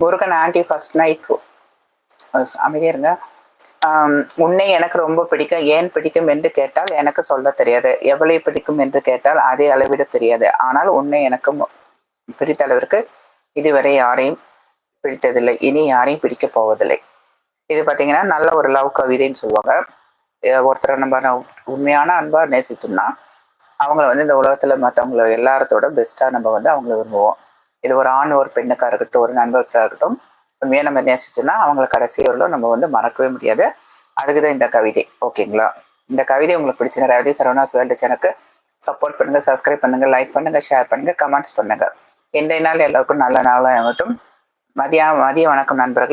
Murugan aunty first night அமைதியாக இருங்க. உன்னை எனக்கு ரொம்ப பிடிக்கும். ஏன் பிடிக்கும் என்று கேட்டால் எனக்கு சொல்ல தெரியாது. எவ்வளவு பிடிக்கும் என்று கேட்டால் அதே அளவிட தெரியாது. ஆனால் உன்னை எனக்கு பிடித்த அளவிற்கு இதுவரை யாரையும் பிடித்ததில்லை. இனி யாரையும் பிடிக்க போவதில்லை. இது பார்த்தீங்கன்னா நல்ல ஒரு லவ் கவிதைன்னு சொல்லுவாங்க. ஒருத்தரை நம்ம உண்மையான அன்பா நேசித்தோம்னா அவங்கள வந்து இந்த உலகத்தில் மற்றவங்கள எல்லாரத்தோட பெஸ்ட்டாக நம்ம வந்து அவங்கள விரும்புவோம். இது ஒரு ஆண் ஒரு பெண்ணுக்காக இருக்கட்டும் ஒரு நண்பர்களாக இருக்கட்டும் உண்மையாக நம்ம நேசிச்சோன்னா அவங்கள கடைசி வரலும் நம்ம வந்து மறக்கவே முடியாது. அதுக்கு தான் இந்த கவிதை. ஓகேங்களா இந்த கவிதை உங்களுக்கு பிடிச்ச ரவி சரவணாஸ் வேல்டு சேனலுக்கு சப்போர்ட் பண்ணுங்கள் சப்ஸ்கிரைப் பண்ணுங்கள் லைக் பண்ணுங்கள் ஷேர் பண்ணுங்க கமெண்ட்ஸ் பண்ணுங்கள் இன்றைய நாள் எல்லாருக்கும் நல்ல நாளாக ஆகட்டும் மதியம் மதிய வணக்கம் நண்பர்கள்.